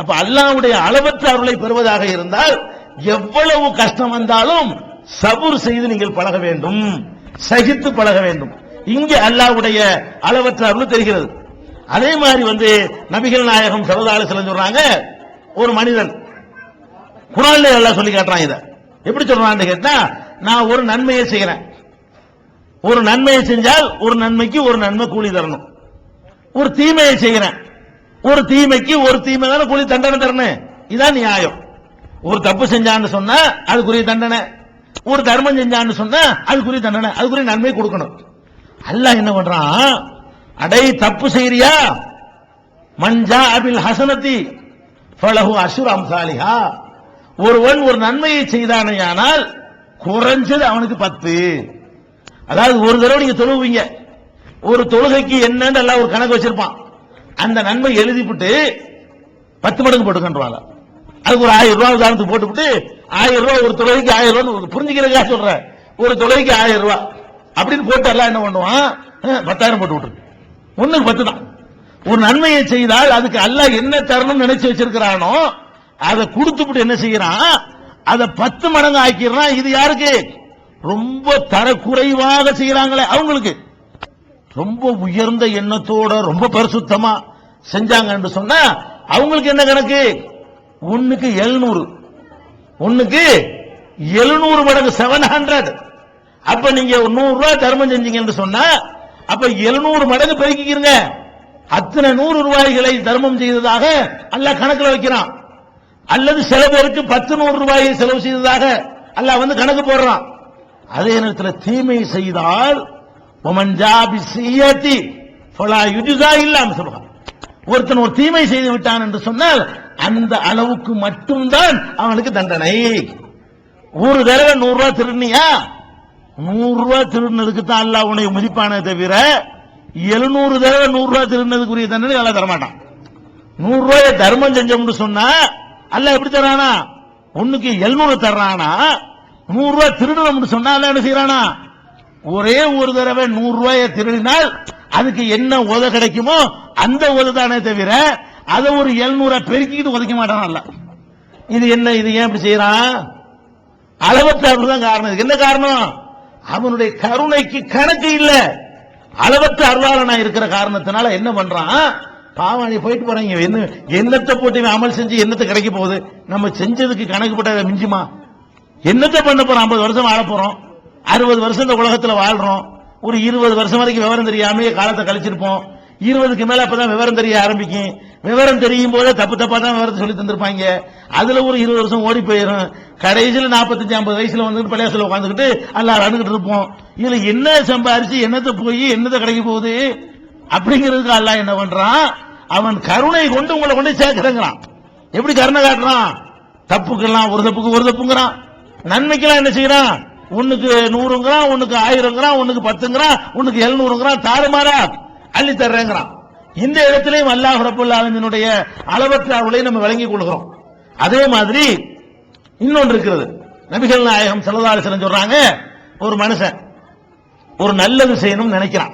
அப்ப அல்லாஹ்வுடைய அளவற்ற அருளை பெறுவதாக இருந்தால் எவ்வளவு கஷ்டம் வந்தாலும் சபூர் செய்து நீங்கள் பழக வேண்டும். சகித்து பழக வேண்டும். இங்கே அல்லாஹ்வுடைய அளவற்ற அருள் தெரிகிறது. அதே மாதிரி வந்து நபிகள் நாயகம் சரதாலு சொல்றாங்க ஒரு மனிதன் குரான்ல எல்லாம் சொல்லி காட்டுறான் இதை. எப்படி சொல்றான்னு கேட்டா நான் ஒரு நன்மையை செய்கிறேன். ஒரு நன்மையை செஞ்சால் ஒரு நன்மைக்கு ஒரு நன்மை கூலி தரணும். ஒரு தீமையை செய்கிறேன். ஒரு தீமைக்கு ஒரு தீமை தானே கூலி தண்டனை தரணும். இதான் நியாயம். ஒரு தப்பு செஞ்சான்னு சொன்னா அதுக்குரிய தண்டனை. ஒரு தர்மம் செஞ்சான்னு சொன்னா அதுக்குரிய தண்டனை. அதுக்குரிய நன்மை கொடுக்கணும். அல்ல என்ன பண்றான்? அடை தப்பு செய்யறியா மஞ்சா அபில் ஹசனத்தி பழகு அசுர் அம்சாலிஹா. ஒருவன் ஒரு நன்மையை செய்தானேயானால் குறைஞ்சது அவனுக்கு பத்து. அதாவது ஒரு தடவை நீங்க தொழுவீங்க. ஒரு தொழுகைக்கு என்னன்னு எல்லாம் ஒரு கணக்கு வச்சிருப்பான். அந்த நன்மை எழுதிவிட்டு பத்து மடங்கு போட்டுக்கன்றாங்க அதுக்கு ஒரு ஆயிரம் ரூபாய் உதாரணத்துக்கு போட்டுவிட்டு ஆயிரம் ரூபாய் ஒரு தொலைக்கு ஆயிரம் ரூபாய் புரிஞ்சுக்கிறதுக்காக சொல்றேன். ஒரு தொலைக்கு ஆயிரம் ரூபாய். அப்படின்னு போட்டு எல்லாம் என்ன பண்ணுவான்? பத்தாயிரம் போட்டு விட்டுருக்கு ஒண்ணுக்கு பத்து தான். ஒரு நன்மையை செய்தால் அதுக்கு அல்ல என்ன தரணும்னு நினைச்சு வச்சிருக்கிறானோ அதை கொடுத்துட்டு என்ன செய்யறான்? அதை பத்து மடங்கு ஆக்கிடுறான். இது யாருக்கு? ரொம்ப தரக்குறைவாக செய்யறாங்களே அவங்களுக்கு. ரொம்ப உயர்ந்த எண்ணத்தோட ரொம்ப பரிசுத்தமா செஞ்சாங்க என்று சொன்னா அவங்களுக்கு என்ன கணக்கு? ஒண்ணுக்கு எழுநூறு. ஒண்ணுக்கு எழுநூறு மடங்கு செவன் ஹண்ட்ரட் அப்ப நீங்க ஒரு நூறு ரூபாய் தர்மம் செஞ்சீங்க என்று சொன்னா அப்ப எழுநூறு மடங்கு பெருக்கிக்கிறீங்க அத்தனை நூறு ரூபாய்களை தர்மம் செய்ததாக அல்ல கணக்கில் வைக்கிறான். அல்லது சில பேருக்கு பத்து நூறு ரூபாயை செலவு செய்ததாக அல்ல வந்து கணக்கு போடுறான். அதே நேரத்தில் தீமை செய்தால் ஒமன் ஜாபி செய்யத்தி ஃபலா யுஜுசா இல்லாம சொல்றான். ஒருத்தன் ஒரு தீமை செய்து விட்டான் என்று சொன்னால் அந்த அளவுக்கு மட்டும்தான் அவனுக்கு தண்டனை. ஒரு தடவை நூறு ரூபாய் திருநியா நூறு ரூபாய் திருநதுக்கு தான் அல்லா உன்னை மதிப்பானே தவிர எழுநூறு தடவை நூறு ரூபாய் திருநதுக்குரிய தண்டனை எல்லாம் தரமாட்டான். நூறு ரூபாய தர்மம் செஞ்சோம்னு சொன்னா அல்ல எப்படி தரானா? ஒண்ணுக்கு எழுநூறு தர்றானா? நூறு ரூபாய் திருடணும்னு சொன்னா அல்ல என்ன செய்யறானா ஒரே ஒரு தடவை நூறு ரூபாயை திருடினால் அதுக்கு என்ன உத கிடைக்குமோ அந்த உத தானே தவிர அதை ஒரு எழுநூறா பெருக்கிட்டு உதைக்க மாட்டான் இது என்ன இது ஏன் இப்படி செய்யறான் அளவற்ற அருள் தான் காரணம். இதுக்கு என்ன காரணம்? அவனுடைய கருணைக்கு கணக்கு இல்ல. அளவற்ற அருளாளனா இருக்கிற காரணத்தினால என்ன பண்றான்? பாவாணி போயிட்டு போறீங்க என்ன என்னத்தை போட்டு அமல் செஞ்சு என்னத்தை கிடைக்க போகுது? நம்ம செஞ்சதுக்கு கணக்கு போட்ட மிஞ்சுமா? என்னத்தை பண்ண போறோம் ஐம்பது வருஷம் வாழ போறோம். அறுபது வருஷம் இந்த உலகத்துல வாழ்றோம். ஒரு இருபது வருஷம் வரைக்கும் விவரம் தெரியாமலே காலத்தை கழிச்சிருப்போம். இருபதுக்கு மேல அப்பதான் விவரம் தெரிய ஆரம்பிக்கும். விவரம் தெரியும் போதே தப்பு தப்பா தான் விவரத்தை சொல்லி தந்திருப்பாங்க. அதுல ஒரு இருபது வருஷம் ஓடி போயிடும் கடைசியில் நாற்பத்தஞ்சு ஐம்பது வயசுல வந்து பள்ளியாசில உட்காந்துக்கிட்டு எல்லாம் அணுகிட்டு இருப்போம். இதுல என்ன சம்பாரிச்சு என்னத்தை போய் என்னத்தை கிடைக்க போகுது? அப்படிங்கிறதுக்கு அல்ல என்ன பண்றான்? அவன் கருணை கொண்டு உங்களை கொண்டு சேர்க்கிறங்கிறான். எப்படி கருணை காட்டுறான்? தப்புக்கெல்லாம் ஒரு தப்புக்கு ஒரு தப்புங்கிறான். நன்மைக்கெல்லாம் என்ன செய்யறான்? ஒண்ணுக்கு நூறுங்கிறான் உனக்கு ஆயிரங்கிறான் ஒண்ணுக்கு பத்துங்கிறான் ஒண்ணுக்கு எழுநூறுங்கிறான் தாறுமாறா அள்ளி தர்றேங்கிறான். இந்த இடத்திலையும் அல்லாஹ் ரபுல் ஆலமினுடைய அளவற்ற அருளை நம்ம விளங்கிக் கொள்கிறோம். அதே மாதிரி இன்னொன்று இருக்கிறது. நபிகள் நாயகம் செல்லதாரி சொல்றாங்க ஒரு மனுஷன் ஒரு நல்லது செய்யணும்னு நினைக்கிறான்.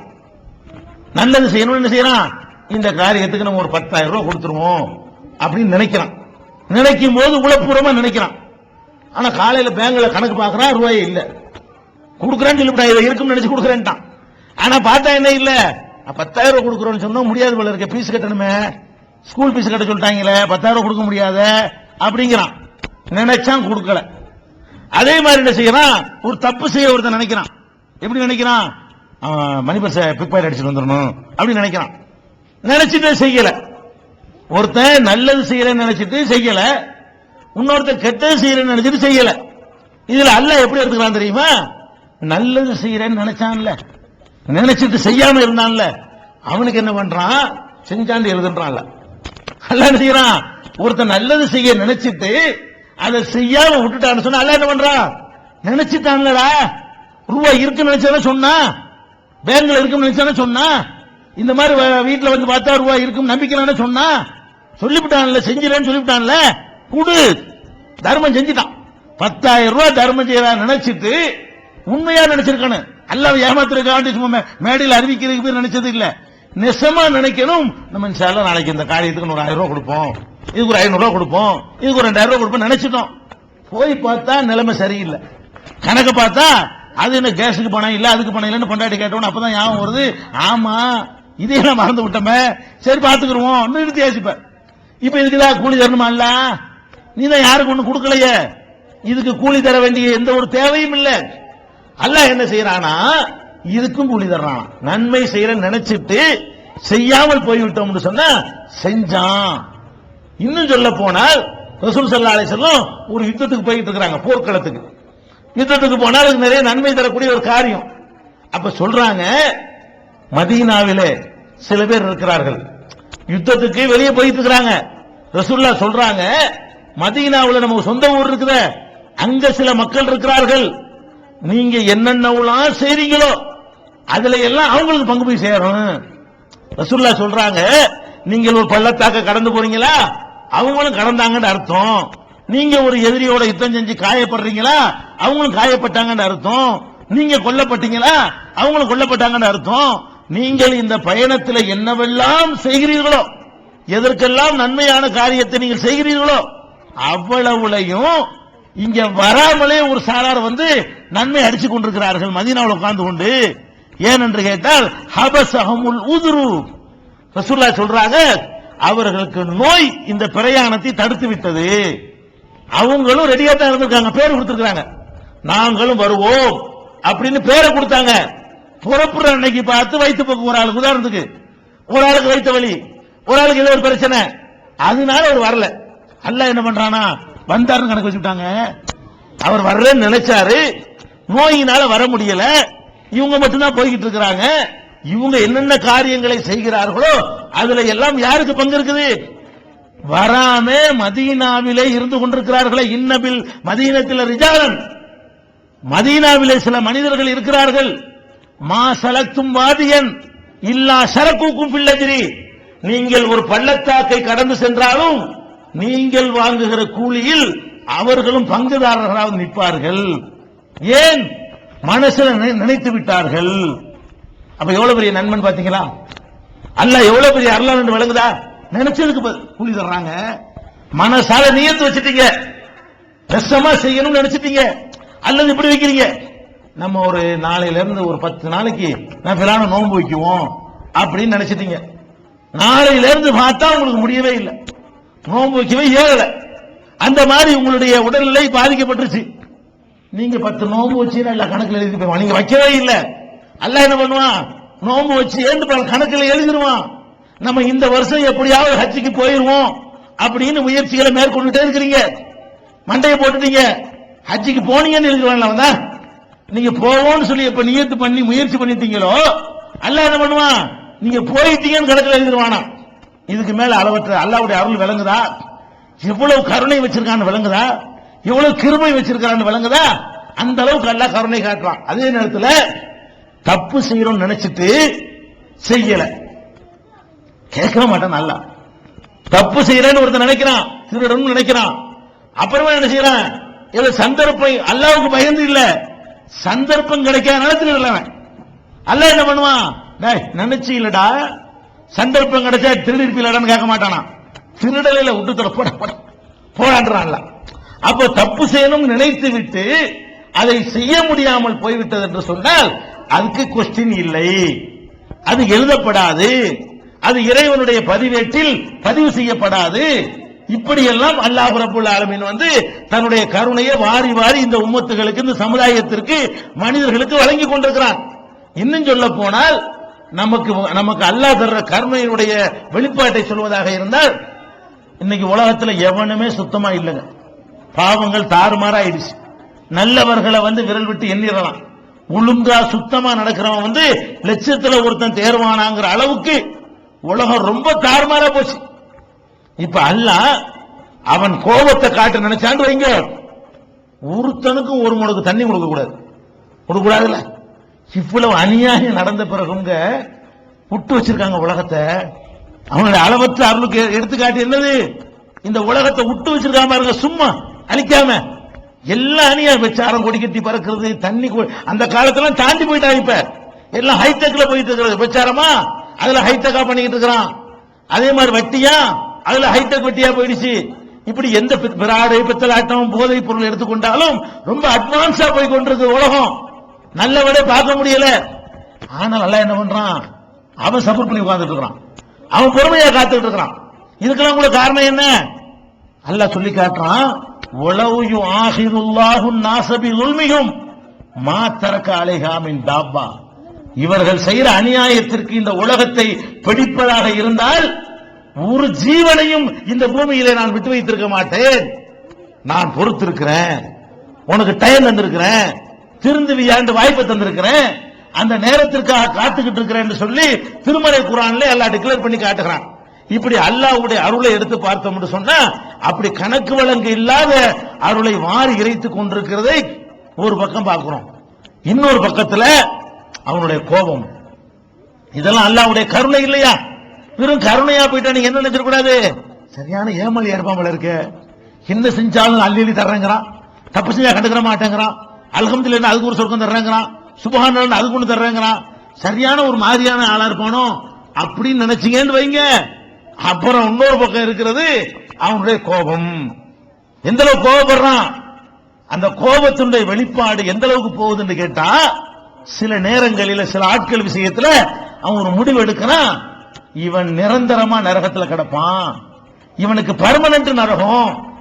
நல்லது செய்யணும்னு என்ன செய்யறான்? இந்த காரியத்துக்கு நம்ம ஒரு பத்தாயிரம் ரூபாய் கொடுத்துருவோம் அப்படின்னு நினைக்கிறான். நினைக்கும் போது உளப்பூர்வமா நினைக்கிறான். ஆனா காலையில பேங்க்ல கணக்கு பார்க்கறான் ரூபாய் இல்ல. கொடுக்குறேன்னு சொல்லிவிட்டான் இதை இருக்குன்னு நினைச்சு கொடுக்குறேன்ட்டான். ஆனா பார்த்தா என்ன இல்ல? பத்தாயிரம் ரூபாய் கொடுக்குறோம்னு சொன்னா முடியாது போல இருக்க பீஸ் கட்டணுமே. ஸ்கூல் பீஸ் கட்ட சொல்லிட்டாங்களே பத்தாயிரம் ரூபாய் கொடுக்க முடியாத அப்படிங்கிறான். நினைச்சான் கொடுக்கல. அதே மாதிரி என்ன செய்யறான்? ஒரு தப்பு செய்ய ஒருத்தன் நினைக்கிறான். எப்படி நினைக்கிறான்? அவன் பிக் பாக்கெட் அடிச்சுட்டு வந்துடணும் அப்படின்னு நினைக்கிறான். நினைச்சிட்டு செய்யல. ஒருத்தன் நல்லது செய்யலன்னு நினைச்சிட்டு செய்யல. இன்னொருத்தன் கெட்டது செய்யறேன்னு நினைச்சிட்டு செய்யல. இதுல அல்ல எப்படி எடுத்துக்கலாம் தெரியுமா? நல்லது செய்யறேன்னு நினைச்சான்ல. நினைச்சிட்டு செய்யாம இருந்தான்ல. அவனுக்கு என்ன பண்றான்? செஞ்சாண்டு எழுதுன்றான்ல. அல்ல என்ன செய்யறான்? ஒருத்தன் நல்லது செய்ய நினைச்சிட்டு அதை செய்யாம விட்டுட்டான்னு சொன்னா அல்ல என்ன பண்றான்? நினைச்சிட்டான்லடா. ரூபாய் இருக்குன்னு நினைச்சா சொன்னா பேங்க்ல இருக்குன்னு நினைச்சா சொன்னா இந்த மாதிரி வ- வீட்டுல வந்து பார்த்தா ரூபாய் இருக்கும் நம்பிக்கலான்னு சொன்னா சொல்லிவிட்டான்ல செஞ்சிடன்னு சொல்லிவிட்டான்ல. குடு. தர்மம் செஞ்சுட்டான். பத்தாயிரம் ரூபாய் தர்மம் செய்யறான் நினைச்சிட்டு உண்மையா நினைச்சிருக்கானு அல்லாஹ் ஏமாத்திருக்காண்டி சும்மா மேடையில் அறிவிக்கிறதுக்கு பேர் நினைச்சது இல்ல. நெசமா நினைக்கணும். நம்ம இன்ஷா நாளைக்கு இந்த காரியத்துக்கு ஒரு ஆயிரம் ரூபாய் கொடுப்போம். இதுக்கு ஒரு ஐநூறு ரூபாய் கொடுப்போம். இதுக்கு ஒரு ரெண்டாயிரம் ரூபாய் கொடுப்போம் நினைச்சிட்டோம். போய் பார்த்தா நிலைமை சரியில்லை. கணக்கு பார்த்தா அது என்ன கேஸுக்கு பணம் இல்ல அதுக்கு பணம் இல்லைன்னு பொண்டாட்டி கேட்டோம் அப்பதான் ஞாபகம் வருது. ஆமா இதையெல்லாம் மறந்து விட்டோமே. சரி பாத்துக்கிறோம் நிறுத்தி யோசிப்பேன் இப்ப இதுக்குதான் கூலி தரணுமா இல்ல? நீ தான் யாருக்கு ஒண்ணு கொடுக்கலையே? இதுக்கு கூலி தர வேண்டிய எந்த ஒரு தேவையும் இல்லை. அல்ல என்ன செய்யறானா? இதுக்கும் கூலி தர்றான். நன்மை செய்யற நினைச்சிட்டு செய்யாமல் போய்விட்டோம் சொன்னா செஞ்சான். இன்னும் சொல்ல போனால் ரசூல் சல்லா அலிசல்லம் ஒரு யுத்தத்துக்கு போயிட்டு இருக்கிறாங்க போர்க்களத்துக்கு. யுத்தத்துக்கு போனால் அதுக்கு நிறைய நன்மை தரக்கூடிய ஒரு காரியம். அப்ப சொல்றாங்க மதீனாவிலே சில பேர் இருக்கிறார்கள். யுத்தத்துக்கு வெளியே போயிட்டு இருக்கிறாங்க. ரசூல்லா சொல்றாங்க மதீனாவில் நம்ம சொந்த ஊர் இருக்குதே. அங்க சில மக்கள் இருக்கிறார்கள். நீங்க என்னென்னலாம் செய்றீங்களோ அதுல எல்லாம் அவங்களுக்கு பங்கு போய் சேரும் ரசூல்லா சொல்றாங்க நீங்கள் ஒரு பள்ளத்தாக்க கடந்து போறீங்களா? அவங்களும் கடந்தாங்கன்னு அர்த்தம். நீங்க ஒரு எதிரியோட யுத்தம் செஞ்சு காயப்படுறீங்களா? அவங்களும் காயப்பட்டாங்கன்னு அர்த்தம். நீங்க கொல்லப்பட்டீங்களா? அவங்களும் கொல்லப்பட்டாங்கன்னு அர்த்தம். நீங்கள் இந்த பயணத்தில் என்னவெல்லாம் செய்கிறீர்களோ எதற்கெல்லாம் நன்மையான காரியத்தை நீங்கள் செய்கிறீர்களோ அவ்வளவுலையும் இங்க வராமலே ஒரு சாரார் வந்து நன்மை அடிச்சு கொண்டிருக்கிறார்கள் மதினாவில் உட்கார்ந்து கொண்டு. ஏனென்று கேட்டால் ஹபசஹமுல் உதுரு. ரசூல்லா சொல்றாங்க அவர்களுக்கு நோய் இந்த பிரயாணத்தை தடுத்து விட்டது. அவங்களும் ரெடியா தான் இருந்திருக்காங்க பேர் கொடுத்திருக்காங்க நாங்களும் வருவோம் அப்படின்னு பேரை கொடுத்தாங்க. புறப்புற அன்னைக்கு பார்த்து வயிற்று போக்கு ஒரு ஆளுக்கு உதாரணத்துக்கு. ஒரு ஆளுக்கு வயிற்று வலி ஒரு ஆளுக்கு ஏதோ ஒரு பிரச்சனை. அதனால அவர் வரல. அல்ல என்ன பண்றானா? வந்தாருன்னு கணக்கு வச்சுட்டாங்க அவர் வர்றேன்னு நினைச்சாரு. நோயினால வர முடியல. இவங்க மட்டும்தான் போய்கிட்டு இருக்கிறாங்க. இவங்க என்னென்ன காரியங்களை செய்கிறார்களோ அதுல எல்லாம் யாருக்கு பங்கு இருக்குது? வராம மதீனாவிலே இருந்து கொண்டிருக்கிறார்களே இன்னபில் மதீனத்தில் ரிஜாலன். மதீனாவிலே சில மனிதர்கள் இருக்கிறார்கள். மா சலத்தும் வாதியன். இல்லா சரக்குக்கும் பிள்ளதிரி நீங்கள் ஒரு பள்ளத்தாக்கை கடந்து சென்றாலும் நீங்கள் வாங்குகிற கூலியில் அவர்களும் பங்குதாரர்களாக நிற்பார்கள். ஏன்? மனசுல நினை- நினைத்து விட்டார்கள். அப்ப எவ்வளவு பெரிய நண்பன் பாத்தீங்களா அல்ல எவ்வளவு பெரிய அருளான் என்று வழங்குதா நினைச்சதுக்கு கூலி தர்றாங்க. மனசால நியத்து வச்சுட்டீங்க. ரசமா செய்யணும்னு நினைச்சிட்டீங்க. அல்லது இப்படி வைக்கிறீங்க. நம்ம ஒரு நாளையில இருந்து ஒரு பத்து நாளைக்கு நான் பிறான நோன்பு வைக்குவோம் அப்படின்னு நினைச்சிட்டீங்க. நாளையில இருந்து பார்த்தா உங்களுக்கு முடியவே இல்லை. நோம்பு வைக்கவே ஏறல. அந்த மாதிரி உங்களுடைய உடல்நிலை பாதிக்கப்பட்டுருச்சு. நீங்க பத்து நோம்பு வச்சு இல்ல கணக்கில் எழுதி போய் நீங்க வைக்கவே இல்ல. அல்ல என்ன பண்ணுவான்? நோம்பு வச்சு ஏந்து கணக்கில் கணக்குல எழுதிருவான். நம்ம இந்த வருஷம் எப்படியாவது ஹஜ்ஜுக்கு போயிருவோம் அப்படின்னு முயற்சிகளை மேற்கொண்டுட்டே இருக்கிறீங்க. மண்டையை போட்டுட்டீங்க. ஹஜ்ஜுக்கு போனீங்கன்னு எழுதுவான்ல தான். நீங்க போவோம்னு சொல்லி எப்ப நியத்து பண்ணி முயற்சி பண்ணிட்டீங்களோ அல்ல என்ன பண்ணுவான்? நீங்க போயிட்டீங்கன்னு கணக்கில் எழுதிருவானா இதுக்கு மேல அளவற்ற அல்லாவுடைய அருள் விளங்குதா? எவ்வளவு கருணை வச்சிருக்கான்னு விளங்குதா? எவ்வளவு கிருமை வச்சிருக்கான்னு விளங்குதா? அந்த அளவுக்கு அல்லா கருணை காட்டுறான் அதே நேரத்தில் தப்பு செய்யணும்னு நினைச்சிட்டு செய்யல. கேட்க மாட்டான் நல்லா. தப்பு செய்யறேன்னு ஒருத்தன் நினைக்கிறான் திருடணும்னு நினைக்கிறான். அப்புறமா என்ன செய்யறான்? இவ்வளவு சந்தர்ப்பம் அல்லாவுக்கு பயந்து இல்ல. சந்தர்ப்பம் கிடைக்காதனால திருடலவன் அல்லாஹ் என்ன பண்ணுவான்? நினைச்சு இல்லடா. சந்தர்ப்பம் கிடைச்சா திருடிருப்பீலடான்னு கேட்க மாட்டானா? திருடலையில விட்டுத்தர போட போட. போடான்றான்ல அப்போ தப்பு செய்யணும் நினைத்து விட்டு அதை செய்ய முடியாமல் போய்விட்டது என்று சொன்னால் அதுக்கு கொஸ்டின் இல்லை. அது எழுதப்படாது. அது இறைவனுடைய பதிவேட்டில் பதிவு செய்யப்படாது. இப்படியெல்லாம் அல்லாஹ் ரபுல் ஆலமீன் வந்து தன்னுடைய கருணையை வாரி வாரி இந்த உம்மத்துகளுக்கு இந்த சமுதாயத்திற்கு மனிதர்களுக்கு வழங்கி கொண்டிருக்கிறான். இன்னும் சொல்ல போனால் நமக்கு நமக்கு அல்லாஹ் தர்ற கருணையினுடைய வெளிப்பாட்டை சொல்வதாக இருந்தால் இன்னைக்கு உலகத்துல எவனுமே சுத்தமா இல்லைங்க. பாவங்கள் தாறுமாறாயிடுச்சு. நல்லவர்களை வந்து விரல் விட்டு எண்ணிடலாம். ஒழுங்கா சுத்தமா நடக்கிறவன் வந்து லட்சத்துல ஒருத்தன் தேர்வானாங்கிற அளவுக்கு உலகம் ரொம்ப தாறுமாறா போச்சு. இப்ப அல்லாஹ் அவன் கோபத்தை காட்ட நினைச்சான்னு வைங்க. ஒருத்தனுக்கும் ஒரு முழுக்கு தண்ணி கொடுக்க கூடாது கொடுக்க கூடாதுல்ல இவ்வளவு அநியாயம் நடந்த பிறகுங்க விட்டு வச்சிருக்காங்க உலகத்தை. அவங்களுடைய அளவற்ற அருளுக்கு எடுத்துக்காட்டி என்னது? இந்த உலகத்தை விட்டு வச்சிருக்காம பாருங்க சும்மா அழிக்காம. எல்லாம் அநியாயம் வச்சாரம் கொடி கட்டி பறக்கிறது தண்ணி அந்த காலத்துல தாண்டி போயிட்டாங்க இப்ப. எல்லாம் ஹைடெக்ல போயிட்டு இருக்கிறது. பிரச்சாரமா அதுல ஹைடெக்கா பண்ணிக்கிட்டு இருக்கிறான். அதே மாதிரி வட்டியா? அதுல ஹைடெக் வட்டியா போயிடுச்சு. இப்படி எந்த பி- பிராடு பித்தலாட்டம் போதைப் பொருள் எடுத்துக்கொண்டாலும் ரொம்ப அட்வான்ஸா போய் கொண்டிருக்கு உலகம். நல்லவனே பார்க்க முடியல. ஆனா நல்லா என்ன பண்றான்? அவன் சப்போர்ட் பண்ணி உட்கார்ந்துட்டு இருக்கிறான். அவன் பொறுமையா காத்துட்டு இருக்கிறான். இதுக்கெல்லாம் கூட காரணம் என்ன? அல்ல சொல்லி காட்டுறான் உளவு யு நாசபி உல்மியும் அலைகாமின் தாப்பா இவர்கள் செய்யற அநியாயத்திற்கு இந்த உலகத்தை பிடிப்பதாக இருந்தால் ஒரு ஜீவனையும் இந்த பூமியிலே நான் விட்டு வைத்திருக்க மாட்டேன். நான் பொறுத்திருக்கிறேன். உனக்கு டைம் தந்திருக்கிறேன். திருந்துவியாண்டு வாய்ப்பை தந்திருக்கிறேன். அந்த நேரத்திற்காக காத்துக்கிட்டு இருக்கிறேன்னு சொல்லி திருமலை குரான்ல எல்லாம் டிக்ளேர் பண்ணி காட்டுகிறான். இப்படி அல்லாஹ்வுடைய அருளை எடுத்து பார்த்தோம்னு சொன்னா அப்படி கணக்கு வழங்கு இல்லாத அருளை வாரி இறைத்து கொண்டிருக்கிறதை ஒரு பக்கம் பார்க்கிறோம். இன்னொரு பக்கத்துல அவனுடைய கோபம். இதெல்லாம் அல்லாஹ்வுடைய கருணை இல்லையா? வெறும் கருணையா போயிட்டா நீங்க என்ன நினைச்சிட கூடாது? சரியான ஏமல் ஏற்பாமல் இருக்க. என்ன செஞ்சாலும் அள்ளி அள்ளி தர்றேங்கிறான். தப்பு செஞ்சா கண்டுக்கிற மாட்டேங்கிறான். அல்ஹம்துலில்லாஹ் அதுக்கு ஒரு சொர்க்கம் தர்றாங்கிறான் சுபகான அதுக்கு ஒண்ணு தர்றாங்கிறான் சரியான ஒரு மாதிரியான ஆளா இருப்பானோ? அப்படின்னு நினைச்சீங்கன்னு வைங்க. அப்புறம் இன்னொரு பக்கம் இருக்கிறது அவனுடைய கோபம். எந்த அளவுக்கு கோபப்படுறான்? அந்த கோபத்தினுடைய வெளிப்பாடு எந்த அளவுக்கு போகுதுன்னு கேட்டா சில நேரங்களில் சில ஆட்கள் விஷயத்துல அவன் ஒரு முடிவு எடுக்கிறான். இவன் நிரந்தரமா நரகத்துல கிடப்பான். இவனுக்கு பர்மனன்ட் நரகம்.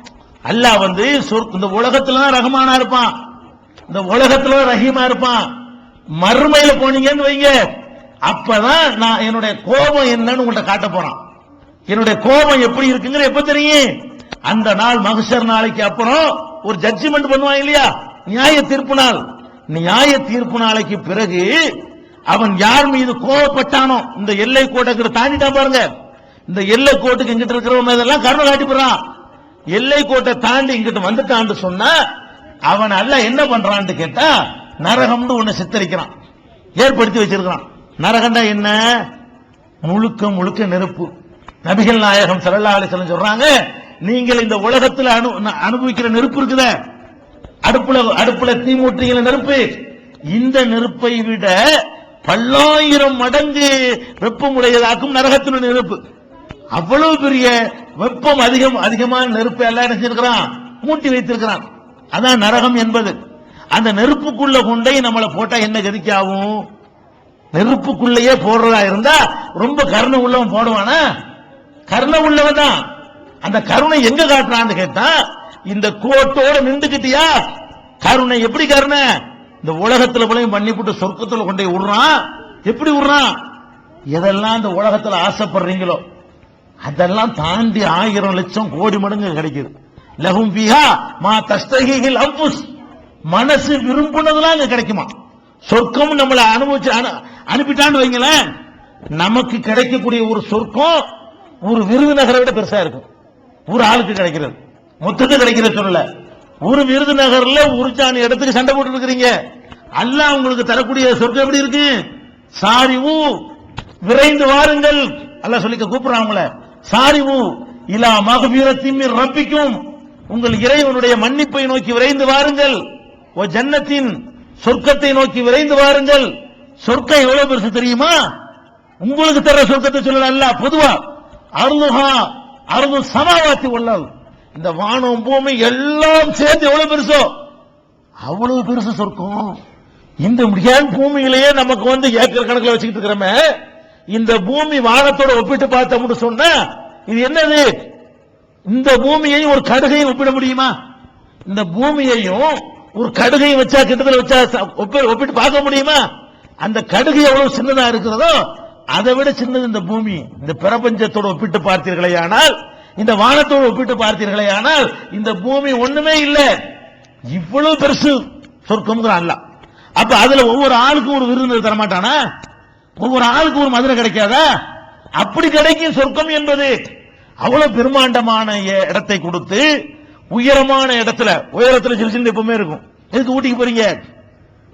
அல்லாஹ் வந்து இந்த உலகத்துல தான் ரகமானா இருப்பான். இந்த உலகத்துல ரஹீமா இருப்பான். மறுமையில போனீங்கன்னு வைங்க. அப்பதான் நான் என்னுடைய கோபம் என்னன்னு உங்கள்ட்ட காட்ட போறான். என்னுடைய கோபம் எப்படி இருக்குங்கிற எப்ப தெரியும்? அந்த நாள் மகசர் நாளைக்கு அப்புறம் ஒரு ஜட்ஜ்மெண்ட் பண்ணுவான் இல்லையா? நியாய தீர்ப்பு நாள். நியாய தீர்ப்பு நாளைக்கு பிறகு அவன் யார் மீது கோபப்பட்டானோ இந்த எல்லை கோட்டை தாண்டிட்டான் பாருங்க. இந்த எல்லை கோட்டுக்கு இங்கிட்டு இருக்கிறவன் இதெல்லாம் கருணை காட்டி போறான். எல்லை கோட்டை தாண்டி இங்கிட்டு வந்துட்டான்னு சொன்னா அவன் அல்ல என்ன பண்றான்னு கேட்டா நரகம்னு ஒண்ணு சித்தரிக்கிறான். ஏற்படுத்தி வச்சிருக்கிறான். நரகண்டா என்ன? முழுக்க முழுக்க நெருப்பு. நபிகள் நாயகம் சரல்லா அலிசலம் சொல்றாங்க நீங்கள் இந்த உலகத்துல அனு அனுபவிக்கிற நெருப்பு இருக்குத. அடுப்புல அடுப்புல தீ மூட்டுகிற நெருப்பு. இந்த நெருப்பை விட பல்லாயிரம் மடங்கு வெப்பமுடையதாக்கும் நரகத்தினுடைய நெருப்பு. அவ்வளவு பெரிய வெப்பம் அதிகம் அதிகமான நெருப்பை எல்லாம் நினைச்சிருக்கிறான் மூட்டி வைத்திருக்கிறான். அதான் நரகம் என்பது. அந்த நெருப்புக்குள்ள கொண்டே நம்மளை போட்டா என்ன கதிக்காகும் நெருப்புக்குள்ளேயே போடுறதா இருந்தா ரொம்ப கருணை உள்ளவன் போடுவானா? கருணை உள்ளவன் தான். அந்த கருணை எங்க காட்டுறான்னு கேட்டா இந்த கோட்டோட நின்றுகிட்டியா கருணை எப்படி கருணை? இந்த உலகத்துல போலையும் பண்ணிவிட்டு சொர்க்கத்துல கொண்டு போய் விடுறான். எப்படி விடுறான்? எதெல்லாம் இந்த உலகத்துல ஆசைப்படுறீங்களோ அதெல்லாம் தாண்டி ஆயிரம் லட்சம் கோடி மடங்கு கிடைக்குது. லகும் பிஹா மா தஸ்தகிகள் அம்புஸ் மனசு விரும்புனதுலாம் அங்க கிடைக்குமா? சொர்க்கம் நம்மளை அனுபவிச்சு அனு- அனுப்பிட்டான்னு வைங்களேன். நமக்கு கிடைக்கக்கூடிய ஒரு சொர்க்கம் ஒரு விருதுநகரை விட பெருசா இருக்கும். ஒரு ஆளுக்கு கிடைக்கிறது. மொத்தத்துக்கு கிடைக்கிறது சொல்லல. ஒரு விருதுநகர்ல ஒரு சாணி இடத்துக்கு சண்டை போட்டு இருக்கிறீங்க அல்ல உங்களுக்கு தரக்கூடிய சொர்க்கம் எப்படி இருக்கு? சாரிவு விரைந்து வாருங்கள். அல்ல சொல்லிக்க கூப்பிடுறான் சாரி ஊ இலா மகபீரத்தின் ரப்பிக்கும். உங்கள் இறைவனுடைய மன்னிப்பை நோக்கி விரைந்து வாருங்கள். ஓ ஜன்னத்தின் சொர்க்கத்தை நோக்கி விரைந்து வாருங்கள். சொர்க்கம் எவ்வளவு பெருசு தெரியுமா? உங்களுக்கு தர சொர்க்கத்தை சொல்லல அல்ல பொதுவா. அருளுஹா அருள் சமாவாத்தி உள்ளல் இந்த வானம் பூமி எல்லாம் சேர்ந்து எவ்வளவு பெருசோ? அவ்வளவு பெருசு சொர்க்கம். இந்த முடியாத பூமியிலேயே நமக்கு வந்து ஏக்கர் கணக்கில் வச்சுக்கிட்டு இருக்கிறோமே. இந்த பூமி வானத்தோட ஒப்பிட்டு பார்த்தோம்னு சொன்னா இது என்னது? இந்த பூமியையும் ஒரு கடுகையும் ஒப்பிட முடியுமா? இந்த பூமியையும் ஒரு கடுகையும் வச்சா கிட்டத்தில் வச்சா ஒப்பிட்டு பார்க்க முடியுமா? அந்த கடுகு எவ்வளவு சின்னதா இருக்கிறதோ அதை விட சின்னது இந்த பூமி. இந்த பிரபஞ்சத்தோடு ஒப்பிட்டு பார்த்தீர்களேயானால் இந்த வானத்தோடு ஒப்பிட்டு பார்த்தீர்களே ஆனால் இந்த பூமி ஒண்ணுமே இல்லை. இவ்வளவு பெருசு சொர்க்கம் அல்ல. அப்ப அதுல ஒவ்வொரு ஆளுக்கும் ஒரு விருந்து தரமாட்டானா? ஒவ்வொரு ஆளுக்கும் ஒரு மதுரை கிடைக்காதா? அப்படி கிடைக்கும் சொர்க்கம் என்பது அவ்வளவு பெருமாண்டமான இடத்தை கொடுத்து உயரமான இடத்துல உயரத்துல சிறு சின்ன எப்பவுமே இருக்கும். எதுக்கு ஊட்டிக்கு போறீங்க?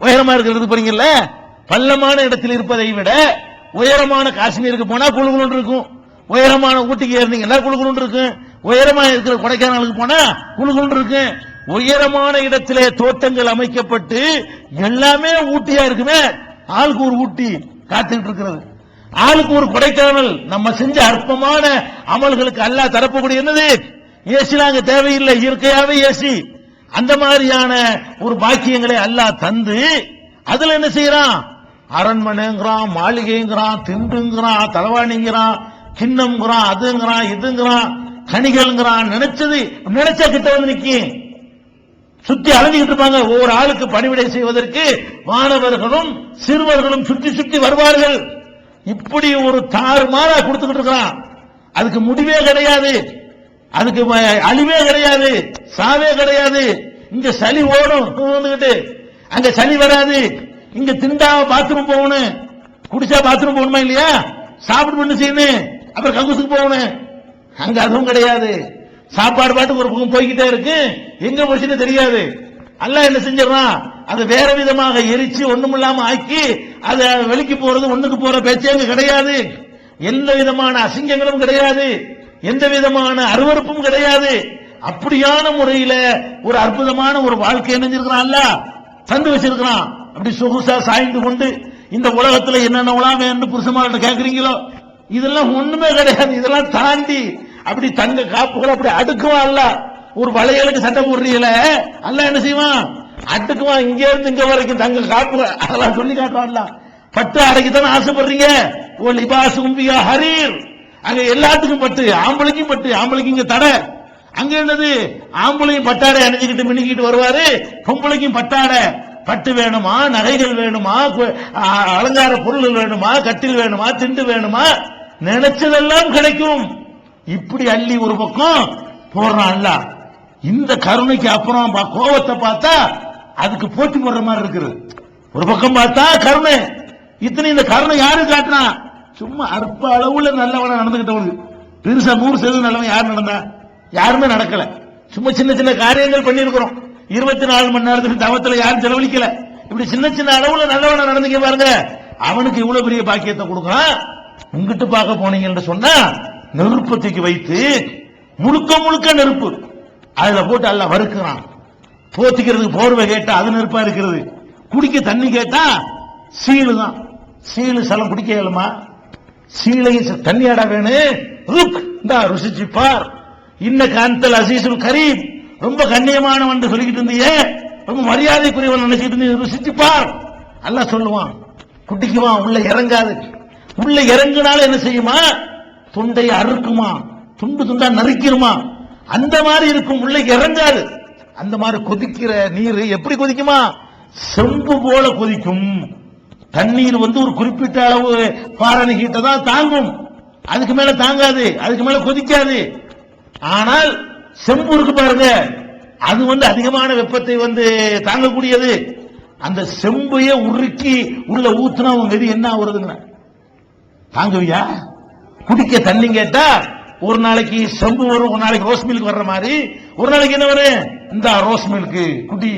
உயரமா இருக்கிறதுக்கு போறீங்கல்ல? பள்ளமான இடத்தில் இருப்பதை விட உயரமான காஷ்மீருக்கு போனா குழுகுலுன்னு இருக்கும். உயரமான ஊட்டிக்கு ஏறினீங்கன்னா குழுகுலுன்னு இருக்கும். உயரமா இருக்கிற கொடைக்கானலுக்கு போனா குழுகுலுன்னு இருக்கும். உயரமான இடத்திலே தோட்டங்கள் அமைக்கப்பட்டு எல்லாமே ஊட்டியா இருக்குமே? ஆளுக்கு ஒரு ஊட்டி காத்துக்கிட்டு இருக்கிறது. ஆளுக்கு ஒரு கொடைக்கானல் நம்ம செஞ்ச அற்பமான அமல்களுக்கு அல்லாஹ் தரப்பக்கூடிய என்னது? ஏசி நாங்க தேவையில்லை இயற்கையாவே ஏசி. அந்த மாதிரியான ஒரு பாக்கியங்களை அல்லாஹ் தந்து அதுல என்ன செய்யறான்? அரண்மனைங்கிறான் மாளிகைங்கிறான் திண்டுங்கிறான் தலவாணிங்கிறான் கிண்ணம்ங்கிறான் அதுங்கிறான் இதுங்கிறான் கனிகள்ங்கிறான். நினைச்சது நினைச்ச கிட்ட வந்து நிக்கும். சுத்தி அலைஞ்சுக்கிட்டு இருப்பாங்க. ஒவ்வொரு ஆளுக்கு பணிவிடை செய்வதற்கு மாணவர்களும் சிறுவர்களும் சுற்றி சுற்றி வருவார்கள். இப்படி ஒரு தாறுமாறா கொடுத்துக்கிட்டு இருக்கிறான் அதுக்கு முடிவே கிடையாது. அதுக்கு அழிவே கிடையாது. சாவே கிடையாது. இங்க சளி ஓடும். வந்துகிட்டு அங்க சளி வராது. இங்க திண்டா பாத்ரூம் போகணும். குடிச்சா பாத்ரூம் போகணுமா இல்லையா? சாப்பிட்டு பண்ணு செய்யணும். அப்புறம் கங்குசுக்கு போகணும். அங்க அதுவும் கிடையாது. சாப்பாடு பாட்டுக்கு ஒரு பக்கம் போய்கிட்டே இருக்கு. எங்க போச்சுன்னு தெரியாது. அல்ல என்ன செஞ்சிடறான்? அதை வேற விதமாக எரிச்சு ஒண்ணுமில்லாம ஆக்கி அதை வெளிக்கு போறது ஒண்ணுக்கு போற பேச்சே கிடையாது. எந்த விதமான அசிங்கங்களும் கிடையாது. எந்த விதமான அருவருப்பும் கிடையாது. அப்படியான முறையில ஒரு அற்புதமான ஒரு வாழ்க்கை நினைஞ்சிருக்கிறான் தந்து வச்சிருக்கிறான். அப்படி சொகுசா சாய்ந்து கொண்டு இந்த உலகத்துல என்னென்ன உலகம் வேணும் புருஷமார்கிட்ட கேட்கறீங்களோ இதெல்லாம் ஒண்ணுமே கிடையாது. இதெல்லாம் தாண்டி அப்படி தங்க காப்புகள் அப்படி அடுக்குவான் அல்ல ஒரு வளையலுக்கு சட்டை போடுறீங்கள அல்ல என்ன செய்வான்? அடுக்குவான் இங்க இருந்து இங்க வரைக்கும் தங்க காப்பு அதெல்லாம் சொல்லி காட்டுவான்ல. பட்டு அடைக்கு தானே ஆசைப்படுறீங்க? ஓ லிபாஸ் உம்பியா ஹரீர். அங்க எல்லாத்துக்கும் பட்டு. ஆம்பளைக்கும் பட்டு ஆம்பளைக்கும் இங்க தடை. அங்க என்னது? ஆம்பளையும் பட்டாடை அணிஞ்சுக்கிட்டு மின்னிக்கிட்டு வருவாரு. பொம்பளைக்கும் பட்டாடை. பட்டு வேணுமா? நகைகள் வேணுமா? அலங்கார பொருள்கள் வேணுமா? கட்டில் வேணுமா? திண்டு வேணுமா? நினைச்சதெல்லாம் கிடைக்கும். இப்படி அள்ளி ஒரு பக்கம் போடுறான் இந்த கருணைக்கு அப்புறம் கோபத்தை கோவத்தை பார்த்தா அதுக்கு போட்டி போடுற மாதிரி இருக்குது. ஒரு பக்கம் பார்த்தா கருணை. இத்தனை இந்த கருணை யாரு காட்டினா? சும்மா அற்ப அளவுல நல்லவன நடந்துகிட்டவனுக்கு. பெருசா நூறு சதவீதம் நல்லவன் யார் நடந்தா? யாருமே நடக்கல. சும்மா சின்ன சின்ன காரியங்கள் பண்ணிருக்கிறோம் இருபத்தி நாலு மணி நேரத்துக்கு தவத்துல யாரும் செலவழிக்கல. இப்படி சின்ன சின்ன அளவுல நல்லவன நடந்துக்க பாருங்க. அவனுக்கு இவ்வளவு பெரிய பாக்கியத்தை கொடுக்கறான். உங்ககிட்ட பார்க்க போனீங்கன்னு சொன்னா நெருப்பத்துக்கு வைத்து முழுக்க முழுக்க நெருப்பு. அதுல போட்டு அல்ல வறுக்கிறான். போத்திக்கிறதுக்கு போர்வை கேட்டா அது நெருப்பா இருக்கிறது. குடிக்க தண்ணி கேட்டா சீலு தான். சீலு சலம் குடிக்க இயலுமா? சீலையும் ச- தண்ணியாடா வேணும் ருக்! இந்தா ருசிச்சு பார். இன்ன காந்தல் அசீசுல் கரீம். ரொம்ப கண்ணியமானவன் சொல்லிக்கிட்டு இருந்தியே. ரொம்ப மரியாதைக்குரியவன் நினைச்சிட்டு இருந்தீங்க ருசிச்சு பார். சொல்லுவான் குட்டிக்குவான் உள்ள இறங்காது. உள்ள இறங்குனாலும் என்ன செய்யுமா? துண்டை அறுக்குமா? துண்டு துண்டா நறுக்கிருமா? அந்த மாதிரி இருக்கும் உள்ள இறங்காது. அந்த மாதிரி கொதிக்கிற நீர் எப்படி கொதிக்குமா? செம்பு போல கொதிக்கும். தண்ணீர் வந்து ஒரு குறிப்பிட்ட அளவு பாரணி ஹீட்டை தான் தாங்கும். அதுக்கு மேல தாங்காது அதுக்கு மேல கொதிக்காது. ஆனால் செம்பு இருக்கு பாருங்க அது வந்து அதிகமான வெப்பத்தை வந்து தாங்கக்கூடியது. அந்த செம்பையே உருக்கி உள்ள ஊத்துனா உங்க இது என்ன ஆகுறதுங்க தாங்குவியா? குடிக்க தண்ணி கேட்டா ஒரு நாளைக்கு செம்பு வரும் ஒரு நாளைக்கு ரோஸ் மில்க் வர்ற மாதிரி ஒரு நாளைக்கு என்ன வரும்? இந்த ரோஸ் மில்க் குட்டி